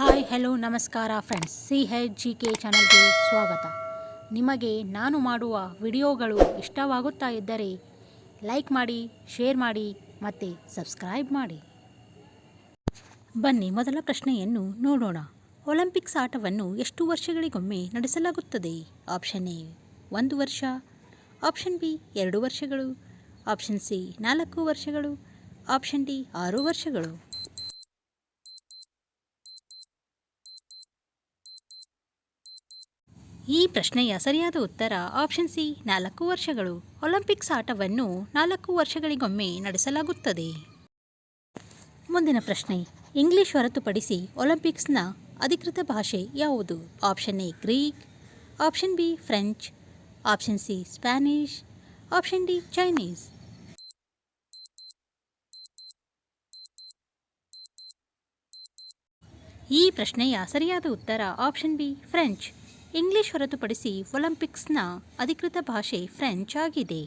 Hi hello ನಮಸ್ಕಾರ friends C H G K ಚಾನಲ್ಗೆ ಸ್ವಾಗತ. ನಿಮಗೆ ನಾನು ಮಾಡುವ ವಿಡಿಯೋಗಳು ಇಷ್ಟವಾಗುತ್ತಾ ಇದ್ದರೆ ಲೈಕ್ ಮಾಡಿ ಶೇರ್ ಮಾಡಿ ಮತ್ತು ಸಬ್ಸ್ಕ್ರೈಬ್ ಮಾಡಿ. ಬನ್ನಿ ಮೊದಲ ಪ್ರಶ್ನೆಯನ್ನು ನೋಡೋಣ. ಒಲಿಂಪಿಕ್ಸ್ ಆಟವನ್ನು ಎಷ್ಟು ವರ್ಷಗಳಿಗೊಮ್ಮೆ ನಡೆಸಲಾಗುತ್ತದೆ? ಆಪ್ಷನ್ ಎ ಒಂದು ವರ್ಷ. ಆಪ್ಷನ್ ಬಿ ಎರಡು ವರ್ಷಗಳು. ಆಪ್ಷನ್ ಸಿ ನಾಲ್ಕು ವರ್ಷಗಳು. ಆಪ್ಷನ್ ಡಿ ಆರು ವರ್ಷಗಳು. ಈ ಪ್ರಶ್ನೆಯ ಸರಿಯಾದ ಉತ್ತರ ಆಪ್ಷನ್ ಸಿ ನಾಲ್ಕು ವರ್ಷಗಳು. ಒಲಿಂಪಿಕ್ಸ್ ಆಟವನ್ನು ನಾಲ್ಕು ವರ್ಷಗಳಿಗೊಮ್ಮೆ ನಡೆಸಲಾಗುತ್ತದೆ. ಮುಂದಿನ ಪ್ರಶ್ನೆ, ಇಂಗ್ಲಿಷ್ ಹೊರತುಪಡಿಸಿ ಒಲಿಂಪಿಕ್ಸ್ನ ಅಧಿಕೃತ ಭಾಷೆ ಯಾವುದು? Option A Greek option B French option C Spanish option D Chinese ಈ ಪ್ರಶ್ನೆಯ ಸರಿಯಾದ ಉತ್ತರ ಆಪ್ಷನ್ ಬಿ ಫ್ರೆಂಚ್ ಇಂಗ್ಲಿಷ್ ಹೊರತುಪಡಿಸಿ ಒಲಿಂಪಿಕ್ಸ್ನ ಅಧಿಕೃತ ಭಾಷೆ ಫ್ರೆಂಚ್ ಆಗಿದೆ.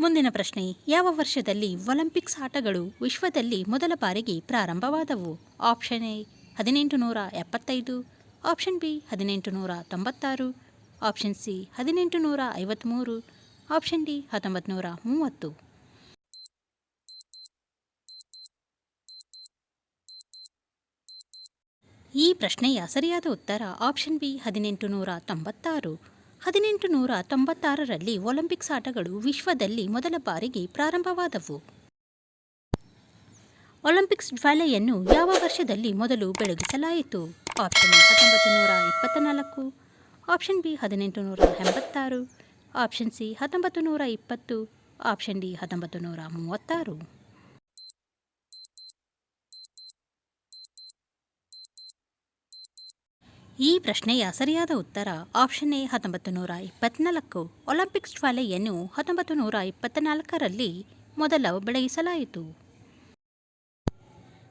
ಮುಂದಿನ ಪ್ರಶ್ನೆ, ಯಾವ ವರ್ಷದಲ್ಲಿ ಒಲಿಂಪಿಕ್ಸ್ ಆಟಗಳು ವಿಶ್ವದಲ್ಲಿ ಮೊದಲ ಬಾರಿಗೆ ಪ್ರಾರಂಭವಾದವು? ಆಪ್ಷನ್ ಎ, ಹದಿನೆಂಟು ನೂರ ಎಪ್ಪತ್ತೈದು, ಆಪ್ಷನ್ ಬಿ, ಹದಿನೆಂಟು ನೂರ ತೊಂಬತ್ತಾರು, ಆಪ್ಷನ್ ಸಿ, ಹದಿನೆಂಟು ನೂರ ಐವತ್ತ್ಮೂರು ಆಪ್ಷನ್ ಡಿ, ಹತ್ತೊಂಬತ್ತು ನೂರ ಮೂವತ್ತು. ಈ ಪ್ರಶ್ನೆಯ ಸರಿಯಾದ ಉತ್ತರ ಆಪ್ಷನ್ ಬಿ ಹದಿನೆಂಟು ನೂರ ತೊಂಬತ್ತಾರು ಹದಿನೆಂಟು ನೂರ ತೊಂಬತ್ತಾರರಲ್ಲಿ ಒಲಿಂಪಿಕ್ಸ್ ಆಟಗಳು ವಿಶ್ವದಲ್ಲಿ ಮೊದಲ ಬಾರಿಗೆ ಪ್ರಾರಂಭವಾದವು. ಒಲಿಂಪಿಕ್ಸ್ ಜ್ವಾಲೆಯನ್ನು ಯಾವ ವರ್ಷದಲ್ಲಿ ಮೊದಲು ಬೆಳಗಿಸಲಾಯಿತು? ಆಪ್ಷನ್ ಹತ್ತೊಂಬತ್ತು ನೂರ ಇಪ್ಪತ್ತ ಆಪ್ಷನ್ ಬಿ ಹದಿನೆಂಟು ನೂರ ಎಂಬತ್ತಾರು ಆಪ್ಷನ್ ಸಿ ಹತ್ತೊಂಬತ್ತು ನೂರ ಇಪ್ಪತ್ತು ಆಪ್ಷನ್ ಡಿ ಹತ್ತೊಂಬತ್ತು ನೂರ ಮೂವತ್ತಾರು ಈ ಪ್ರಶ್ನೆಯ ಸರಿಯಾದ ಉತ್ತರ ಆಪ್ಷನ್ ಎ ಹತ್ತೊಂಬತ್ತು ನೂರ ಇಪ್ಪತ್ನಾಲ್ಕು ಒಲಿಂಪಿಕ್ಸ್ ಜ್ವಾಲೆಯನ್ನು ಹತ್ತೊಂಬತ್ತು ನೂರ ಇಪ್ಪತ್ತ್ನಾಲ್ಕರಲ್ಲಿ ಮೊದಲ ಬೆಳಗಿಸಲಾಯಿತು.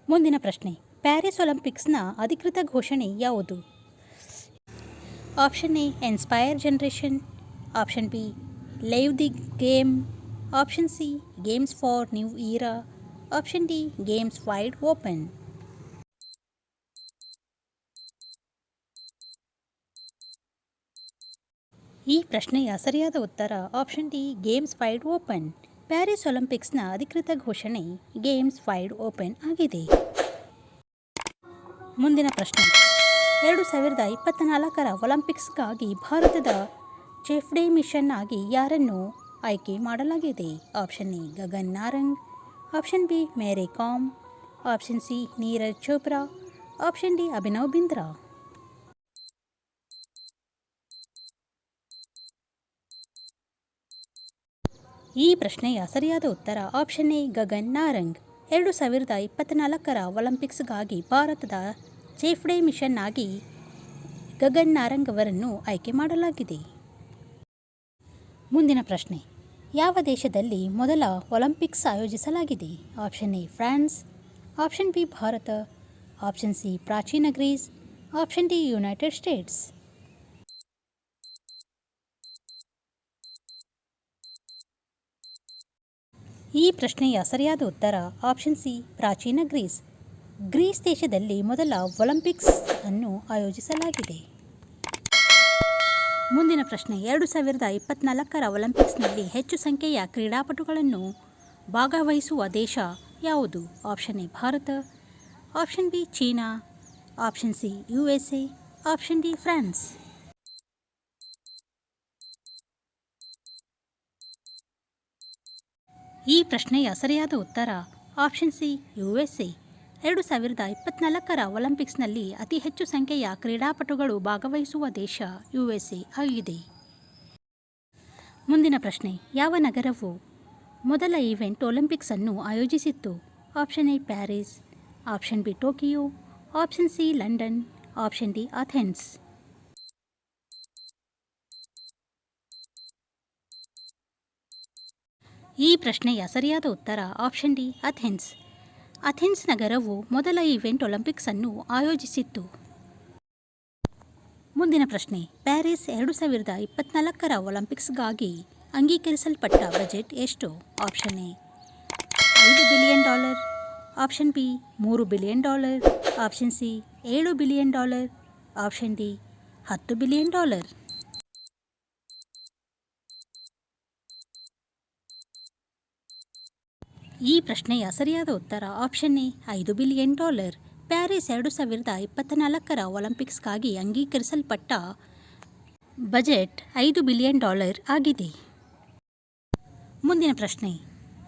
ಮುಂದಿನ ಪ್ರಶ್ನೆ, ಪ್ಯಾರಿಸ್ ಒಲಿಂಪಿಕ್ಸ್ನ ಅಧಿಕೃತ ಘೋಷಣೆ ಯಾವುದು? Option A inspire generation option B live the game option C games for new era option D games wide open ಈ ಪ್ರಶ್ನೆಯ ಸರಿಯಾದ ಉತ್ತರ option D games wide open Paris ಒಲಿಂಪಿಕ್ಸ್ನ ಅಧಿಕೃತ ಘೋಷಣೆ ಗೇಮ್ಸ್ ವೈಡ್ ಓಪನ್ ಆಗಿದೆ. ಮುಂದಿನ ಪ್ರಶ್ನೆ. ಎರಡು ಸಾವಿರದ ಇಪ್ಪತ್ತ್ನಾಲ್ಕರ ಒಲಿಂಪಿಕ್ಸ್ಗಾಗಿ ಭಾರತದ ಚೆಫ್ಡೆ ಮಿಷನ್ ಆಗಿ ಯಾರನ್ನು ಆಯ್ಕೆ ಮಾಡಲಾಗಿದೆ? Option A Gagan Narang. Option B Mary Kom. Option C Neeraj Chopra. Option D Abhinav Bindra. ಈ ಪ್ರಶ್ನೆಯ ಸರಿಯಾದ ಉತ್ತರ ಆಪ್ಷನ್ ಎ ಗಗನ್ ನಾರಂಗ್. ಎರಡು ಸಾವಿರದ ಇಪ್ಪತ್ತ್ನಾಲ್ಕರ ಒಲಿಂಪಿಕ್ಸ್ಗಾಗಿ ಭಾರತದ ಚೇಫ್ಡೆ ಮಿಷನ್ ಆಗಿ ಗಗನ್ ನಾರಂಗ್ ಅವರನ್ನು ಆಯ್ಕೆ ಮಾಡಲಾಗಿದೆ. ಮುಂದಿನ ಪ್ರಶ್ನೆ. ಯಾವ ದೇಶದಲ್ಲಿ ಮೊದಲ ಒಲಿಂಪಿಕ್ಸ್ ಆಯೋಜಿಸಲಾಗಿದೆ? Option A France. Option B Bharat. Option C ಪ್ರಾಚೀನ Greece. Option D United States. ಈ ಪ್ರಶ್ನೆಯ ಸರಿಯಾದ ಉತ್ತರ ಆಪ್ಷನ್ ಸಿ ಪ್ರಾಚೀನ ಗ್ರೀಸ್. ಗ್ರೀಸ್ ದೇಶದಲ್ಲಿ ಮೊದಲ ಒಲಿಂಪಿಕ್ಸ್ ಅನ್ನು ಆಯೋಜಿಸಲಾಗಿದೆ. ಮುಂದಿನ ಪ್ರಶ್ನೆ, ಎರಡು ಸಾವಿರದ ಇಪ್ಪತ್ನಾಲ್ಕರ ಒಲಿಂಪಿಕ್ಸ್ನಲ್ಲಿ ಹೆಚ್ಚು ಸಂಖ್ಯೆಯ ಕ್ರೀಡಾಪಟುಗಳನ್ನು ಭಾಗವಹಿಸುವ ದೇಶ ಯಾವುದು? Option A Bharat. Option B China. Option C U S A option D France. ಈ ಪ್ರಶ್ನೆಯ ಸರಿಯಾದ ಉತ್ತರ option C, U S A. ಎರಡು ಸಾವಿರದ ಇಪ್ಪತ್ನಾಲ್ಕರ ಒಲಿಂಪಿಕ್ಸ್ನಲ್ಲಿ ಅತಿ ಹೆಚ್ಚು ಸಂಖ್ಯೆಯ ಕ್ರೀಡಾಪಟುಗಳು ಭಾಗವಹಿಸುವ ದೇಶ ಯು ಎಸ್ ಎ ಆಗಿದೆ. ಮುಂದಿನ ಪ್ರಶ್ನೆ, ಯಾವ ನಗರವು ಮೊದಲ ಈವೆಂಟ್ ಒಲಿಂಪಿಕ್ಸ್ ಅನ್ನು ಆಯೋಜಿಸಿತ್ತು? Option A, Paris. Option B, Tokyo. Option C, London. Option D, Athens. ಈ ಪ್ರಶ್ನೆಯ ಸರಿಯಾದ ಉತ್ತರ ಆಪ್ಷನ್ ಡಿ ಅಥೆನ್ಸ್ ಅಥೆನ್ಸ್ ನಗರವು ಮೊದಲ ಈವೆಂಟ್ ಒಲಿಂಪಿಕ್ಸ್ ಅನ್ನು ಆಯೋಜಿಸಿತ್ತು. ಮುಂದಿನ ಪ್ರಶ್ನೆ ಪ್ಯಾರಿಸ್ ಎರಡು ಸಾವಿರದ ಇಪ್ಪತ್ನಾಲ್ಕರ ಒಲಿಂಪಿಕ್ಸ್ಗಾಗಿ ಅಂಗೀಕರಿಸಲ್ಪಟ್ಟ ಬಜೆಟ್ ಎಷ್ಟು? ಆಪ್ಷನ್ ಎ ಐದು ಬಿಲಿಯನ್ ಡಾಲರ್ ಆಪ್ಷನ್ ಬಿ ಮೂರು ಬಿಲಿಯನ್ ಡಾಲರ್ ಆಪ್ಷನ್ ಸಿ ಏಳು ಬಿಲಿಯನ್ ಡಾಲರ್ ಆಪ್ಷನ್ ಡಿ ಹತ್ತು ಬಿಲಿಯನ್ ಡಾಲರ್ ಈ ಪ್ರಶ್ನೆಯ ಸರಿಯಾದ ಉತ್ತರ ಆಪ್ಷನ್ ಎ, ಐದು ಬಿಲಿಯನ್ ಡಾಲರ್ ಪ್ಯಾರಿಸ್ ಎರಡು ಸಾವಿರದ ಇಪ್ಪತ್ತ ನಾಲ್ಕರ ಒಲಿಂಪಿಕ್ಸ್ಗಾಗಿ ಅಂಗೀಕರಿಸಲ್ಪಟ್ಟ ಬಜೆಟ್ ಐದು ಬಿಲಿಯನ್ ಡಾಲರ್ ಆಗಿದೆ. ಮುಂದಿನ ಪ್ರಶ್ನೆ,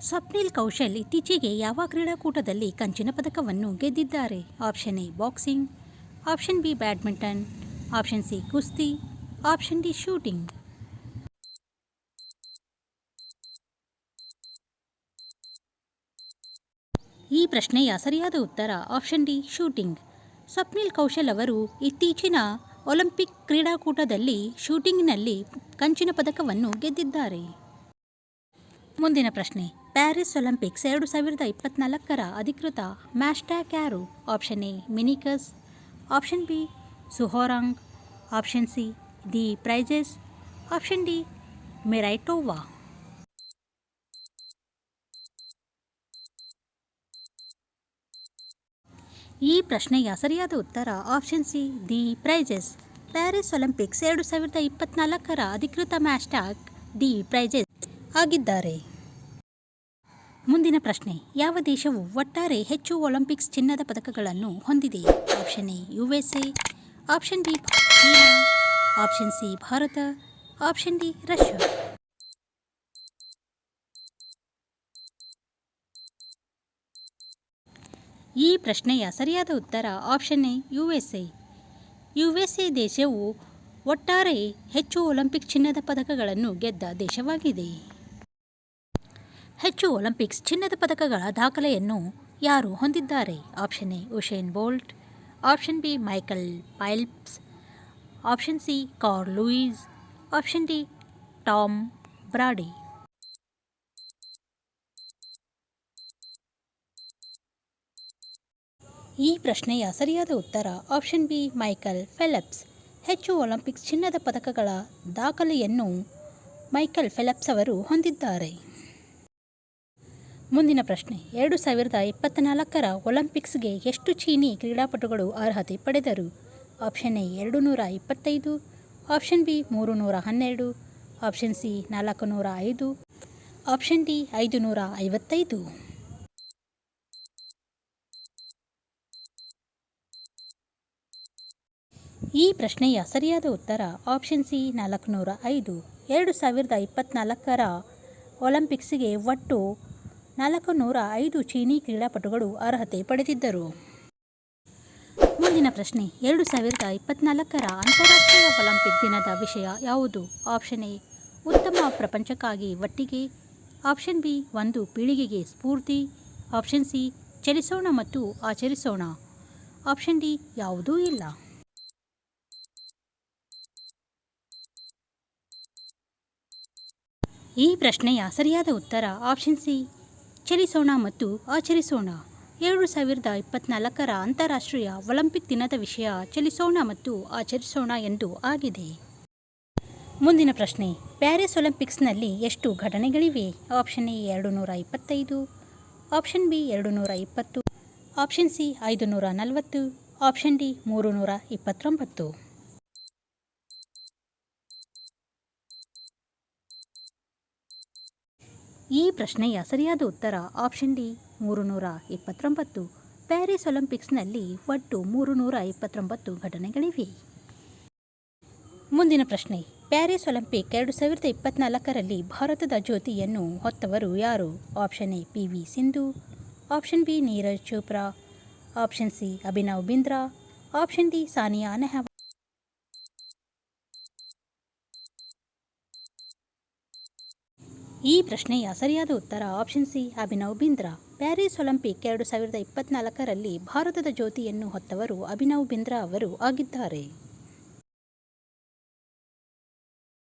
ಸ್ವಪ್ನಿಲ್ ಕೌಶಲ್ ಇತ್ತೀಚೆಗೆ ಯಾವ ಕ್ರೀಡಾಕೂಟದಲ್ಲಿ ಕಂಚಿನ ಪದಕವನ್ನು ಗೆದ್ದಿದ್ದಾರೆ? Option A boxing option B badminton option C, ಕುಸ್ತಿ. ಆಪ್ಷನ್ ಡಿ ಶೂಟಿಂಗ್ ಈ ಪ್ರಶ್ನೆಯ ಸರಿಯಾದ ಉತ್ತರ option D shooting Swapnil Kaushal ಅವರು ಇತ್ತೀಚಿನ ಒಲಿಂಪಿಕ್ ಕ್ರೀಡಾಕೂಟದಲ್ಲಿ ಶೂಟಿಂಗ್ನಲ್ಲಿ ಕಂಚಿನ ಪದಕವನ್ನು ಗೆದ್ದಿದ್ದಾರೆ. ಮುಂದಿನ ಪ್ರಶ್ನೆ ಪ್ಯಾರಿಸ್ ಒಲಿಂಪಿಕ್ಸ್ ಎರಡು ಸಾವಿರದ ಇಪ್ಪತ್ನಾಲ್ಕರ ಅಧಿಕೃತ ಮ್ಯಾಶ್ಟ್ಯಾಗ್ ಯಾರು option A ಮಿನಿಕಸ್ option B Soohorang option C the Phryges option D Miraitowa ಈ ಪ್ರಶ್ನೆಯ ಸರಿಯಾದ ಉತ್ತರ option C the Phryges Paris Olympics ಎರಡು ಸಾವಿರದ ಇಪ್ಪತ್ನಾಲ್ಕರ ಅಧಿಕೃತ ಮ್ಯಾಶ್ಟ್ಯಾಗ್ ದಿ ಪ್ರೈಜಸ್ ಆಗಿದ್ದಾರೆ. ಮುಂದಿನ ಪ್ರಶ್ನೆ, ಯಾವ ದೇಶವು ಒಟ್ಟಾರೆ ಹೆಚ್ಚು ಒಲಿಂಪಿಕ್ಸ್ ಚಿನ್ನದ ಪದಕಗಳನ್ನು ಹೊಂದಿದೆ? Option A U S A option B China option C Bharat. Option D Russia ಈ ಪ್ರಶ್ನೆಯ ಸರಿಯಾದ ಉತ್ತರ option A, U S A. U S A ದೇಶವು ಒಟ್ಟಾರೆ ಹೆಚ್ಚು ಒಲಿಂಪಿಕ್ ಚಿನ್ನದ ಪದಕಗಳನ್ನು ಗೆದ್ದ ದೇಶವಾಗಿದೆ. ಹೆಚ್ಚು ಒಲಿಂಪಿಕ್ಸ್ ಚಿನ್ನದ ಪದಕಗಳ ದಾಖಲೆಯನ್ನು ಯಾರು ಹೊಂದಿದ್ದಾರೆ? Option A Usain Bolt. Option B, Michael Phelps option C Carl Lewis. Option D, Tom Brady. ಈ ಪ್ರಶ್ನೆಯ ಸರಿಯಾದ ಉತ್ತರ ಆಪ್ಷನ್ ಬಿ, ಮೈಕಲ್ ಫೆಲಪ್ಸ್ ಹೆಚ್ಚು ಒಲಿಂಪಿಕ್ಸ್ ಚಿನ್ನದ ಪದಕಗಳ ದಾಖಲೆಯನ್ನು ಮೈಕಲ್ ಫೆಲಪ್ಸ್ ಅವರು ಹೊಂದಿದ್ದಾರೆ. ಮುಂದಿನ ಪ್ರಶ್ನೆ, ಎರಡು ಸಾವಿರದ ಇಪ್ಪತ್ತ್ನಾಲ್ಕರ ಒಲಿಂಪಿಕ್ಸ್ಗೆ ಎಷ್ಟು ಚೀನಿ ಕ್ರೀಡಾಪಟುಗಳು ಅರ್ಹತೆ ಪಡೆದರು? ಆಪ್ಷನ್ ಎ ಎರಡು ನೂರ ಇಪ್ಪತ್ತೈದು. ಆಪ್ಷನ್ ಬಿ ಮೂರು ನೂರ ಹನ್ನೆರಡು. ಆಪ್ಷನ್ ಸಿ ನಾಲ್ಕು ನೂರ ಐದು. ಆಪ್ಷನ್ ಡಿ ಐದು ನೂರ ಐವತ್ತೈದು. ಈ ಪ್ರಶ್ನೆಯ ಸರಿಯಾದ ಉತ್ತರ ಆಪ್ಷನ್ ಸಿ ನಾಲ್ಕುನೂರ ಐದು ಎರಡು ಸಾವಿರದ ಇಪ್ಪತ್ತ್ನಾಲ್ಕರ ಒಲಿಂಪಿಕ್ಸ್ಗೆ ಒಟ್ಟು ನಾಲ್ಕು ನೂರ ಐದು ಚೀನಿ ಕ್ರೀಡಾಪಟುಗಳು ಅರ್ಹತೆ ಪಡೆದಿದ್ದರು. ಮುಂದಿನ ಪ್ರಶ್ನೆ ಎರಡು ಸಾವಿರದ ಇಪ್ಪತ್ನಾಲ್ಕರ ಅಂತಾರಾಷ್ಟ್ರೀಯ ಒಲಿಂಪಿಕ್ ದಿನದ ವಿಷಯ ಯಾವುದು? ಆಪ್ಷನ್ ಎ ಉತ್ತಮ ಪ್ರಪಂಚಕ್ಕಾಗಿ ಒಟ್ಟಿಗೆ. ಆಪ್ಷನ್ ಬಿ ಒಂದು ಪೀಳಿಗೆಗೆ ಸ್ಫೂರ್ತಿ. ಆಪ್ಷನ್ ಸಿ ಚಲಿಸೋಣ ಮತ್ತು ಆಚರಿಸೋಣ. ಆಪ್ಷನ್ ಡಿ ಯಾವುದೂ ಇಲ್ಲ. ಈ ಪ್ರಶ್ನೆಯ ಸರಿಯಾದ ಉತ್ತರ ಆಪ್ಷನ್ ಸಿ ಚಲಿಸೋಣ ಮತ್ತು ಆಚರಿಸೋಣ. ಎರಡು ಸಾವಿರದ ಇಪ್ಪತ್ನಾಲ್ಕರ ಅಂತಾರಾಷ್ಟ್ರೀಯ ಒಲಿಂಪಿಕ್ ದಿನದ ವಿಷಯ ಚಲಿಸೋಣ ಮತ್ತು ಆಚರಿಸೋಣ ಎಂದು ಆಗಿದೆ. ಮುಂದಿನ ಪ್ರಶ್ನೆ, ಪ್ಯಾರಿಸ್ ಒಲಿಂಪಿಕ್ಸ್ನಲ್ಲಿ ಎಷ್ಟು ಘಟನೆಗಳಿವೆ? ಆಪ್ಷನ್ ಎ ಎರಡು ನೂರ ಇಪ್ಪತ್ತೈದು ಆಪ್ಷನ್ ಬಿ ಎರಡು ನೂರ ಇಪ್ಪತ್ತು ಆಪ್ಷನ್ ಸಿ ಐದು ನೂರ ನಲವತ್ತು ಆಪ್ಷನ್ ಡಿ ಮೂರು ನೂರ ಇಪ್ಪತ್ತೊಂಬತ್ತು. ಈ ಪ್ರಶ್ನೆಯ ಸರಿಯಾದ ಉತ್ತರ ಆಪ್ಷನ್ ಡಿ ಮೂರು ನೂರ ಇಪ್ಪತ್ತೊಂಬತ್ತು ಪ್ಯಾರಿಸ್ ಒಲಿಂಪಿಕ್ಸ್ನಲ್ಲಿ ಒಟ್ಟು ಮೂರು ನೂರ ಇಪ್ಪತ್ತೊಂಬತ್ತು ಘಟನೆಗಳಿವೆ. ಮುಂದಿನ ಪ್ರಶ್ನೆ ಪ್ಯಾರಿಸ್ ಒಲಿಂಪಿಕ್ ಎರಡು ಸಾವಿರದ ಇಪ್ಪತ್ತ್ನಾಲ್ಕರಲ್ಲಿ ಭಾರತದ ಜ್ಯೋತಿಯನ್ನು ಹೊತ್ತವರು ಯಾರು? Option A P V Sindhu option B Neeraj Chopra option C Abhinav Bindra option D Sania Nehwal ಈ ಪ್ರಶ್ನೆಯ ಸರಿಯಾದ ಉತ್ತರ option C Abhinav Bindra. Paris Olympic ಎರಡು ಸಾವಿರದ ಇಪ್ಪತ್ನಾಲ್ಕರಲ್ಲಿ ಭಾರತದ ಜ್ಯೋತಿಯನ್ನು ಹೊತ್ತವರು ಅಭಿನವ್ ಬಿಂದ್ರಾ ಅವರು ಆಗಿದ್ದಾರೆ.